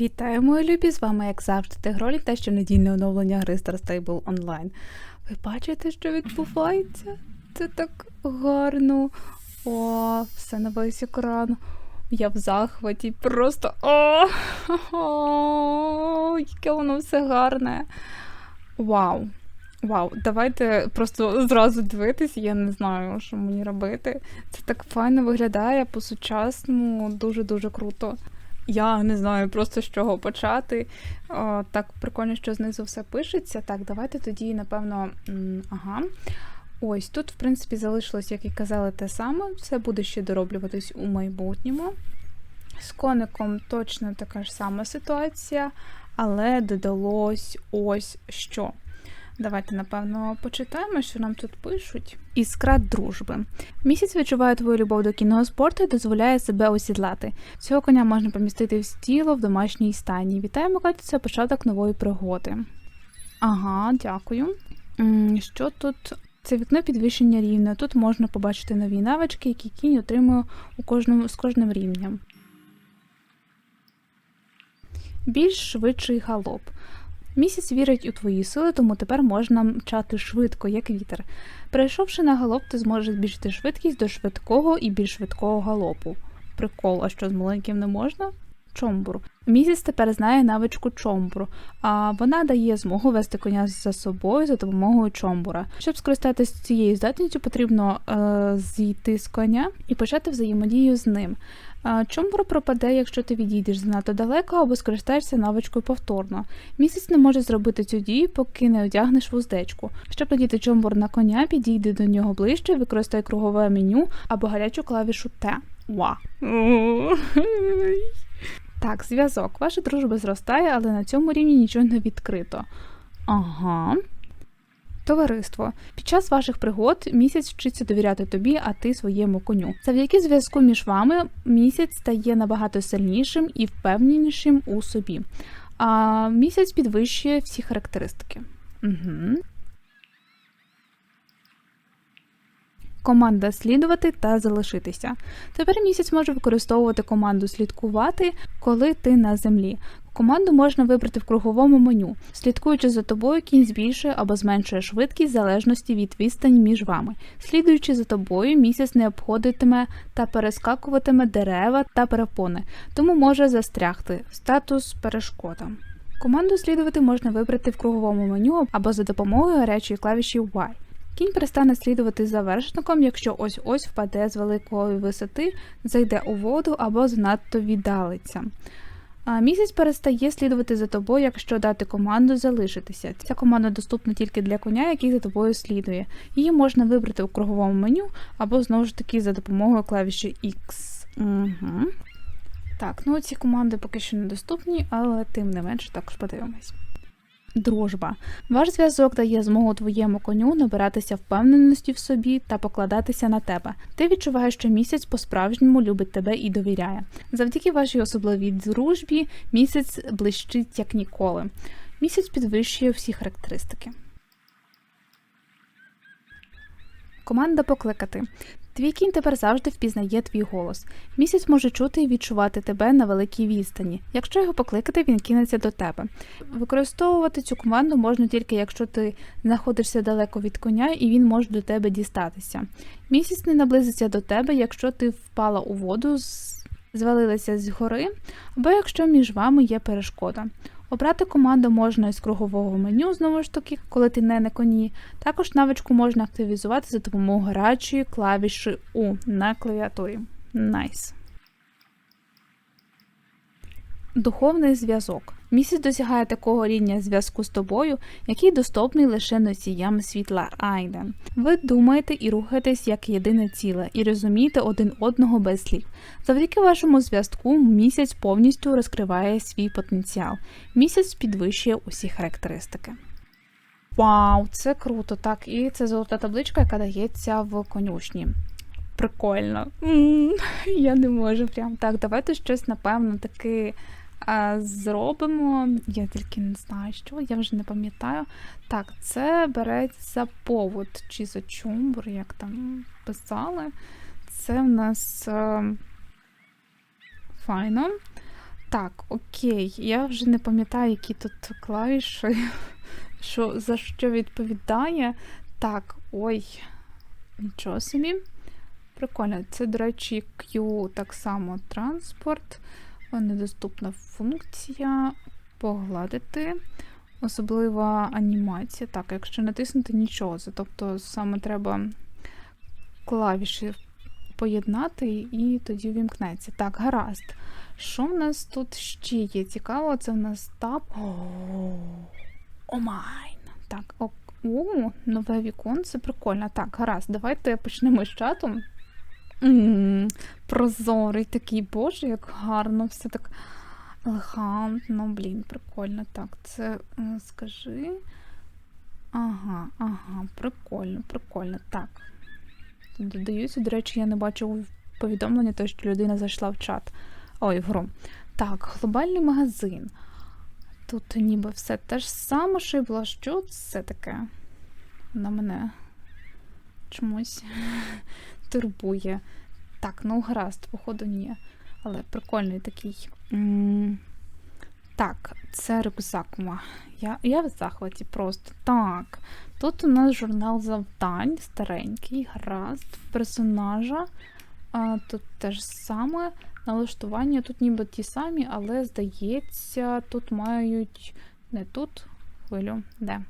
Вітаю, мої любі! З вами, як завжди, Тигролі та щонедільне оновлення гри Star Stable Online. Ви бачите, що відбувається? Це так гарно. О, все на весь екран. Я в захваті. Просто о, о, яке воно все гарне. Вау. Вау, давайте просто зразу дивитись, я не знаю, що мені робити. Це так файно виглядає по-сучасному, дуже-дуже круто. Я не знаю просто з чого почати. О, так прикольно, що знизу все пишеться. Так, давайте тоді, напевно, ага. Ось тут, в принципі, залишилось, як і казали, те саме. Все буде ще дороблюватись у майбутньому. З коником точно така ж сама ситуація, але додалось ось що. Давайте, напевно, почитаємо, що нам тут пишуть. Іскра дружби. Місяць відчуває твою любов до кінного спорту і дозволяє себе осідлати. Цього коня можна помістити в стіло в домашній стані. Вітаємо, Катю, це початок нової пригоди. Ага, дякую. Що тут? Це вікно підвищення рівня. Тут можна побачити нові навички, які кінь отримує у кожному з кожним рівнем. Більш швидший галоп. Місяць вірить у твої сили, тому тепер можна мчати швидко, як вітер. Перейшовши на галоп, ти зможеш збільшити швидкість до швидкого і більш швидкого галопу. Прикол, а що з маленьким не можна? Чомбур. Місяць тепер знає навичку чомбуру, а вона дає змогу вести коня за собою за допомогою чомбура. Щоб скористатися цією здатністю, потрібно е, зійти з коня і почати взаємодію з ним. Чомбур пропаде, якщо ти відійдеш занадто далеко або скористаєшся навичкою повторно. Місяць не може зробити цю дію, поки не одягнеш вуздечку. Щоб надіти чомбур на коня, підійди до нього ближче, використай кругове меню або гарячу клавішу Т. Ва. Так, зв'язок. Ваша дружба зростає, але на цьому рівні нічого не відкрито. Ага. Товариство. Під час ваших пригод місяць вчиться довіряти тобі, а ти своєму коню. Завдяки зв'язку між вами місяць стає набагато сильнішим і впевненішим у собі. А місяць підвищує всі характеристики. Угу. Команда слідувати та залишитися. Тепер місяць може використовувати команду слідкувати, коли ти на землі. Команду можна вибрати в круговому меню. Слідкуючи за тобою, кінь збільшує або зменшує швидкість в залежності від відстані між вами. Слідуючи за тобою, місяць не обходитиме та перескакуватиме дерева та перепони, тому може застрягти. Статус перешкода. Команду слідувати можна вибрати в круговому меню або за допомогою гарячої клавіші Y. Кінь перестане слідувати за вершником, якщо ось ось впаде з великої висоти, зайде у воду або занадто віддалиться. А місяць перестає слідувати за тобою, якщо дати команду залишитися. Ця команда доступна тільки для коня, який за тобою слідує. Її можна вибрати у круговому меню або знову ж таки за допомогою клавіші X. Угу. Так, ну ці команди поки що недоступні, але тим не менше також подивимось. Дружба. Ваш зв'язок дає змогу твоєму коню набиратися впевненості в собі та покладатися на тебе. Ти відчуваєш, що місяць по-справжньому любить тебе і довіряє. Завдяки вашій особливій дружбі місяць блищить як ніколи. Місяць підвищує всі характеристики. Команда покликати. Твій кінь тепер завжди впізнає твій голос. Місяць може чути і відчувати тебе на великій відстані. Якщо його покликати, він кинеться до тебе. Використовувати цю команду можна тільки якщо ти знаходишся далеко від коня і він може до тебе дістатися. Місяць не наблизиться до тебе, якщо ти впала у воду, звалилася з гори, або якщо між вами є перешкода. Обрати команду можна із кругового меню, знову ж таки, коли ти не на коні. Також навичку можна активізувати за допомогою гарячої клавіші У на клавіатурі. Найс. Духовний зв'язок. Місяць досягає такого рівня зв'язку з тобою, який доступний лише носіям світла Айден. Ви думаєте і рухаєтесь як єдине ціле, і розумієте один одного без слів. Завдяки вашому зв'язку місяць повністю розкриває свій потенціал. Місяць підвищує усі характеристики. Вау, це круто, так. І це золота табличка, яка дається в конюшні. Прикольно. М, Я не можу прям так. Давайте щось, напевно, таки зробимо. Я тільки не знаю, що, я вже не пам'ятаю. Так, це береться за повод чи за чумбур, як там писали. Це в нас е, файно. Так, окей. Я вже не пам'ятаю, які тут клавіші, що за що відповідає. Так, ой, нічого собі. Прикольно. Це, до речі, Q так само транспорт. Недоступна функція. Погладити. Особлива анімація. Так, якщо натиснути нічого. Це, тобто саме треба клавіші поєднати і тоді вімкнеться. Так, гаразд. Що в нас тут ще є? Цікаво, це в нас таб. О майн. Так, о, нове віконце, прикольно. Так, гаразд, давайте почнемо з чату. Прозорий такий, боже, як гарно, все так елегантно, блін, прикольно. Так, це е, скажи. Ага, ага, прикольно, прикольно. Так. Додаюся, до речі, я не бачу повідомлення, то що людина зайшла в чат. Ой, в гру. Так, глобальний магазин. Тут ніби все те ж саме, що й було. Що це таке? На мене чомусь турбує. Так, ну гаразд, походу, ні. Але прикольний такий. Так, це рюкзак. Я, я в захваті просто. Так. Тут у нас журнал завдань, старенький, гаразд, персонажа. А, тут те ж саме. Налаштування тут ніби ті самі, але здається, тут мають. Не тут, хвилю, де.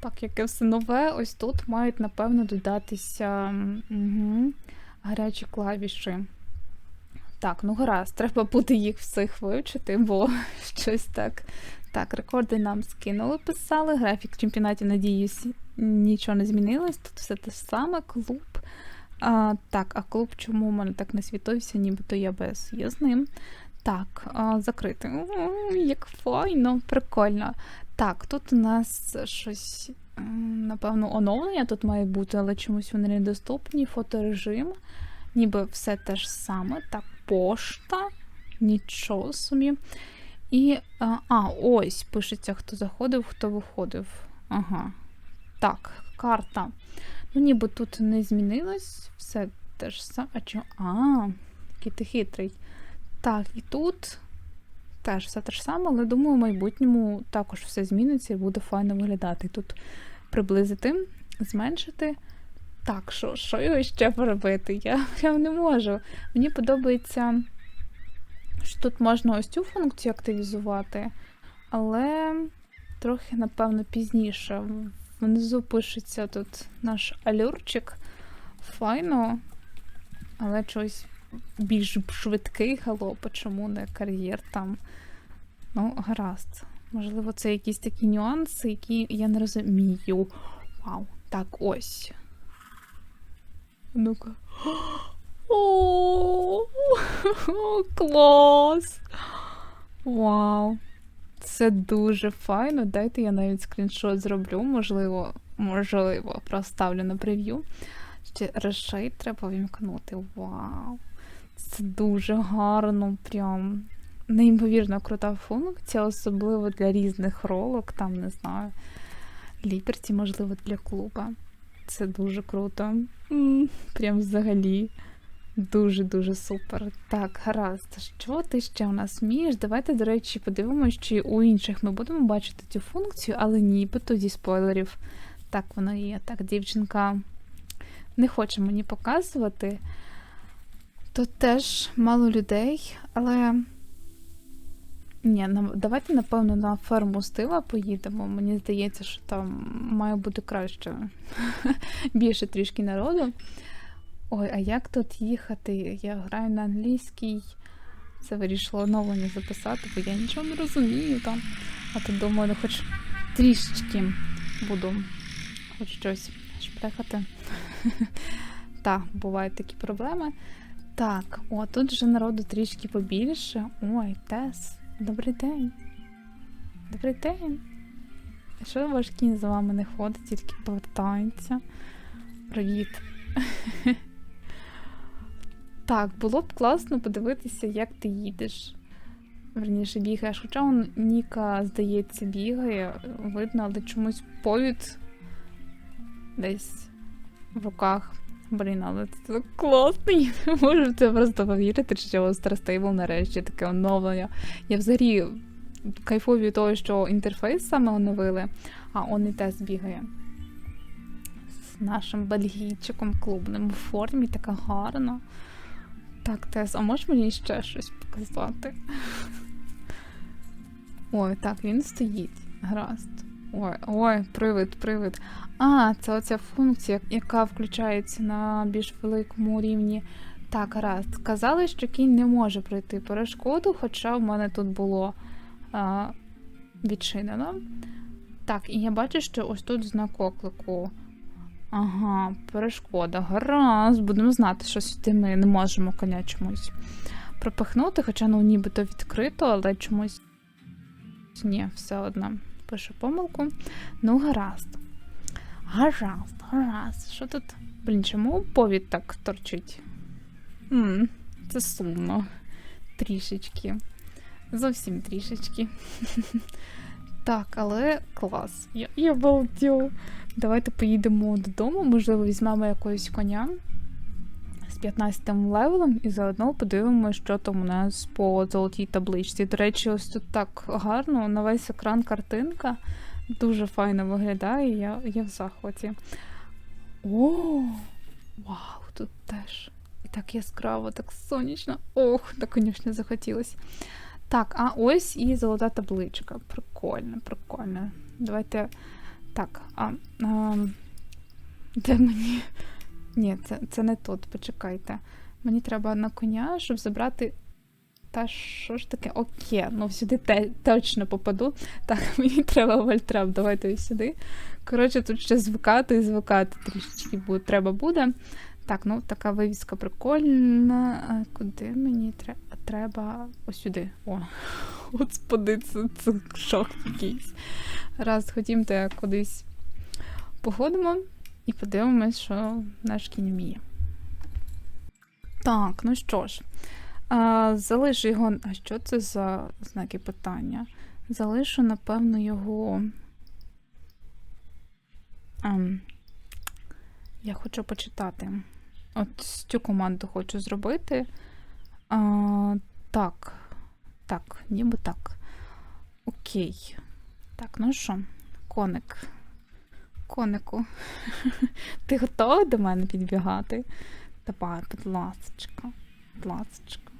Так, яке все нове, ось тут мають, напевно, додатися угу, гарячі клавіші. Так, ну гаразд, треба буде їх всіх вивчити, бо щось так. Так, рекорди нам скинули, писали. Графік чемпіонатів, надіюсь, нічого не змінилось. Тут все те саме, клуб. А, Так, а клуб чому у мене так не світився, нібито я без є з ним. Так, а, закрити. О, як файно, прикольно. Так, тут у нас щось, напевно, оновлення тут має бути, але чомусь вони недоступні. Фоторежим, ніби все те ж саме. Так, пошта, нічого собі. І. А, ось пишеться, хто заходив, хто виходив. Ага. Так, карта. Ну, ніби тут не змінилось, все те ж саме. А, який ти хитрий. Так, і тут теж все те ж саме, але думаю, в майбутньому також все зміниться і буде файно виглядати. Тут приблизити, зменшити. Так, що що його ще поробити? Я прям не можу. Мені подобається, що тут можна ось цю функцію активізувати, але трохи, напевно, пізніше. Внизу пишеться тут наш алюрчик. Файно, але щось більш швидкий галоп, чому не кар'єр там. Ну, гаразд. Можливо, це якісь такі нюанси, які я не розумію. Вау, так ось. Ну-ка. О, клас! Вау! Це дуже файно. Дайте я навіть скріншот зроблю, можливо, можливо, проставлю на прев'ю. Ще решейт треба вімкнути. Вау! Це дуже гарно, прям неймовірно крута функція, особливо для різних ролок, там, не знаю, ліперті, можливо, для клуба. Це дуже круто. Прям взагалі. Дуже-дуже супер. Так, гаразд. Що ти ще у нас вмієш? Давайте, до речі, подивимося, чи у інших ми будемо бачити цю функцію, але нібито зі спойлерів. Так воно є. Так, дівчинка не хоче мені показувати. Тут теж мало людей, але. Ні, давайте, напевно, на ферму стила поїдемо. Мені здається, що там має бути краще. Більше трішки народу. Ой, а як тут їхати? Я граю на англійській. Це вирішила оновлення записати, бо я нічого не розумію там. А тут думаю, хоч трішечки буду хоч щось шпрехати. Так, бувають такі проблеми. Так, о, тут вже народу трішки побільше. Ой, Тес, добрий день. Добрий день. Що ваш кінь за вами не ходить, тільки повертається? Привіт. Так, було б класно подивитися, як ти їдеш. Верніше бігаєш. Хоча он Ніка, здається, бігає, видно, але чомусь повід десь в руках. Блін, але це так класно. Можу це просто повірити, що Star Stable нарешті таке оновлення. Я взагалі кайфую від того, що інтерфейс саме оновили, а он і тест бігає. З нашим бельгійчиком клубним у формі, така гарна. Так, Тес, а можеш мені ще щось показати? Ой, так, він стоїть. Гаразд. Ой, ой, привид, привид. А, це оця функція, яка включається на більш великому рівні. Так, гаразд. Казали, що кінь не може пройти перешкоду, хоча в мене тут було а, відчинено. Так, і я бачу, що ось тут знак оклику. Ага, перешкода. Гаразд, будемо знати, що сюди ми не можемо коня чомусь пропихнути, хоча ну нібито відкрито, але чомусь ні, все одно. Пишу помилку. Ну, гаразд. Гаразд, гаразд. Що тут? Блін, чому повід так торчить? м це сумно. Трішечки. Зовсім трішечки. Так, але клас. Я, я балдю. Давайте поїдемо додому, можливо, візьмемо якогось коня 15 левелем і заодно подивимося, що там у нас по золотій табличці. До речі, ось тут так гарно, на весь екран картинка. Дуже файно виглядає, я, я в захваті. О, вау, тут теж. І так яскраво, так сонячно. Ох, так, звісно, захотілося. Так, а ось і золота табличка. Прикольно, прикольно. Давайте. Так, а, а де мені. Ні, це, це не тут, почекайте. Мені треба на коня, щоб забрати. Та що ж таке? Окей, ну сюди те, точно попаду. Так, мені треба вольтрап, давайте сюди. Коротше, тут ще звикати і звикати трішечки буде, треба буде. Так, ну така вивіска прикольна. А Куди мені треба? Треба ось сюди. О, господи, це, це шок якийсь. Раз ходімте кудись походимо і подивимось, що наш кінь вміє. Так, ну що ж, а, залишу його. А що це за знаки питання? Залишу, напевно, його. Ем, я хочу почитати. От цю команду хочу зробити. А, так. Так, ніби так. Окей. Так, ну що, коник. Конику. Ти готова до мене підбігати? Давай, будь ласочка. Будь ласочка.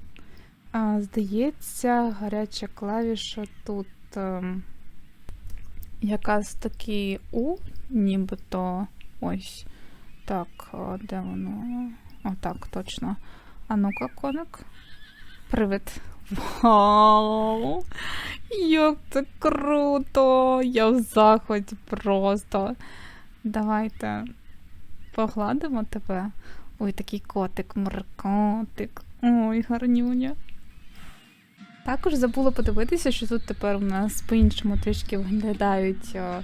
Здається, гаряча клавіша тут ем, якась такий У, нібито ось. Так, де воно? О, так, точно. А ну-ка, коник. Привид. Вау! Як це круто! Я в захваті просто. Давайте погладимо тебе. Ой, такий котик, моркотик. Ой, гарнюня. Також забула подивитися, що тут тепер у нас по-іншому трішки виглядають, е,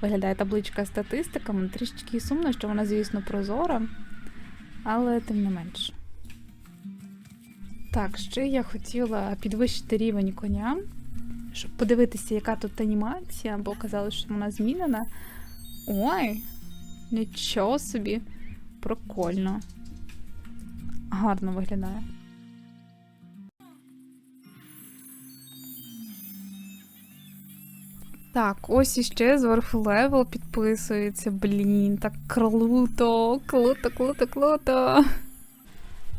виглядає табличка з статистиками. Трішки сумно, що вона, звісно, прозора, але тим не менш. Так, ще я хотіла підвищити рівень коня, щоб подивитися, яка тут анімація, бо казали, що вона змінена. Ой, нічого собі, прикольно. Гарно виглядає. Так, ось іще зверху левел підписується. Блін, так круто, круто, круто, круто.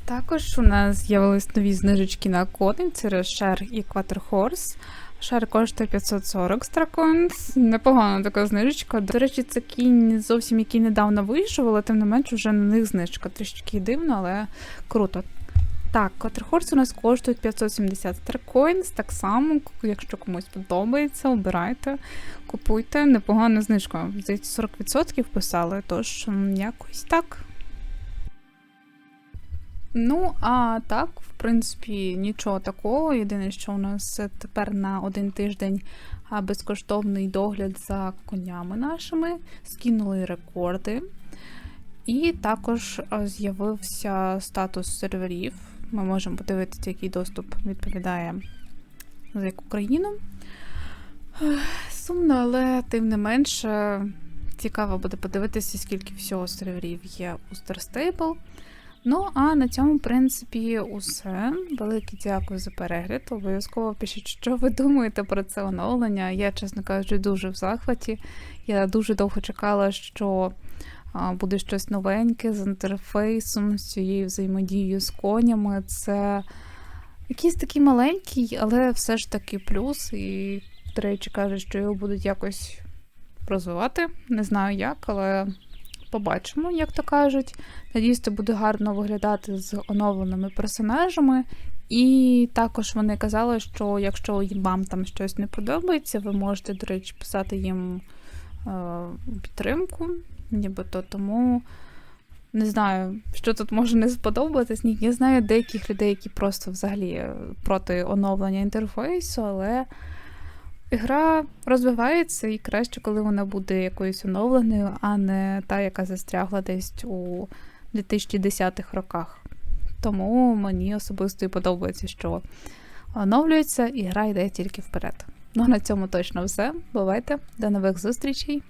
Також у нас з'явились нові знижечки на кони. Це Share і Quattro Horse. Шар коштує 540 страконс. Непогана така знижечка. До речі, це кінь зовсім який недавно вийшов, але тим не менш вже на них знижка. Трішки дивно, але круто. Так, Котрхорс у нас коштують 570 старкоїнс. Так само, якщо комусь подобається, обирайте, купуйте. Непогана знижка. Здається, 40% писали, тож якось так. Ну, а так, в принципі, нічого такого. Єдине, що у нас тепер на один тиждень безкоштовний догляд за конями нашими, скинули рекорди. І також з'явився статус серверів. Ми можемо подивитися, який доступ відповідає за яку країну. Сумно, але тим не менше, Цікаво буде подивитися, скільки всього серверів є у Star Stable. Ну, а на цьому, в принципі, усе. Велике дякую за перегляд. Обов'язково пишіть, що ви думаєте про це оновлення. Я, чесно кажучи, дуже в захваті. Я дуже довго чекала, що буде щось новеньке з інтерфейсом, з цією взаємодією з конями. Це якийсь такий маленький, але все ж таки плюс. І, до речі, кажуть, що його будуть якось розвивати. Не знаю як, але побачимо, як то кажуть. Надіюсь, це буде гарно виглядати з оновленими персонажами. І також вони казали, що якщо вам там щось не подобається, ви можете, до речі, писати їм е, підтримку, нібито тому. Не знаю, що тут може не сподобатись. Ні, я знаю деяких людей, які просто взагалі е, проти оновлення інтерфейсу, але гра розвивається і краще, коли вона буде якоюсь оновленою, а не та, яка застрягла десь у 2010-х роках. Тому мені особисто і подобається, що оновлюється і гра йде тільки вперед. Ну, на цьому точно все. Бувайте, до нових зустрічей!